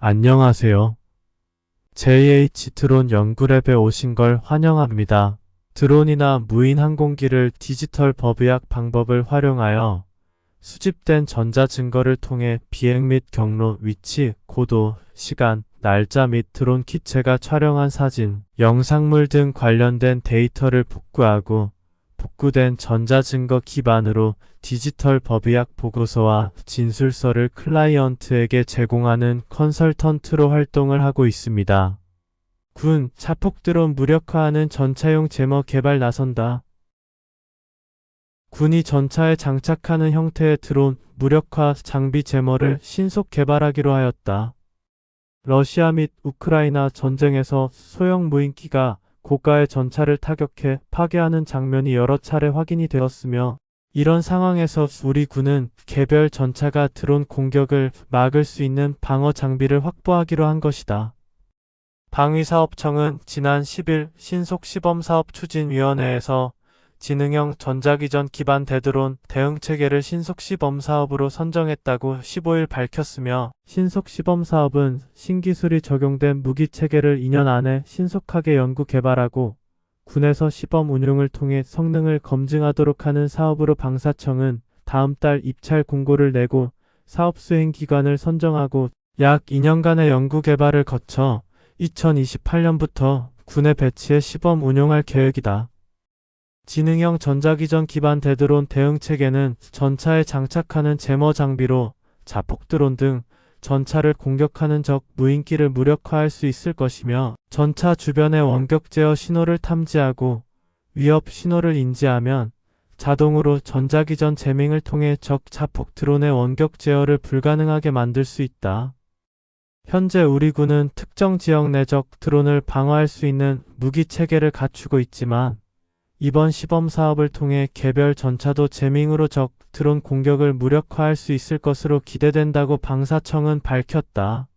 안녕하세요. JH 드론 연구랩에 오신 걸 환영합니다. 드론이나 무인 항공기를 디지털 법의학 방법을 활용하여 수집된 전자 증거를 통해 비행 및 경로, 위치, 고도, 시간, 날짜 및 드론 키체가 촬영한 사진, 영상물 등 관련된 데이터를 복구하고 복구된 전자 증거 기반으로 디지털 법의학 보고서와 진술서를 클라이언트에게 제공하는 컨설턴트로 활동을 하고 있습니다. 군, 자폭 드론 무력화하는 전차용 제머 개발 나선다. 군이 전차에 장착하는 형태의 드론 무력화 장비 제머를 신속 개발하기로 하였다. 러시아 및 우크라이나 전쟁에서 소형 무인기가 고가의 전차를 타격해 파괴하는 장면이 여러 차례 확인이 되었으며 이런 상황에서 우리 군은 개별 전차가 드론 공격을 막을 수 있는 방어 장비를 확보하기로 한 것이다. 방위사업청은 지난 10일 신속시범사업추진위원회에서 지능형 전자기전 기반 대드론 대응 체계를 신속시범 사업으로 선정했다고 15일 밝혔으며 신속시범 사업은 신기술이 적용된 무기체계를 2년 안에 신속하게 연구 개발하고 군에서 시범 운용을 통해 성능을 검증하도록 하는 사업으로 방사청은 다음 달 입찰 공고를 내고 사업 수행 기관을 선정하고 약 2년간의 연구 개발을 거쳐 2028년부터 군에 배치해 시범 운용할 계획이다. 지능형 전자기전 기반 대드론 대응 체계는 전차에 장착하는 제머 장비로 자폭 드론 등 전차를 공격하는 적 무인기를 무력화할 수 있을 것이며 전차 주변의 원격 제어 신호를 탐지하고 위협 신호를 인지하면 자동으로 전자기전 제밍을 통해 적 자폭 드론의 원격 제어를 불가능하게 만들 수 있다. 현재 우리 군은 특정 지역 내적 드론을 방어할 수 있는 무기 체계를 갖추고 있지만 이번 시범 사업을 통해 개별 전차도 제밍으로 적 드론 공격을 무력화할 수 있을 것으로 기대된다고 방사청은 밝혔다.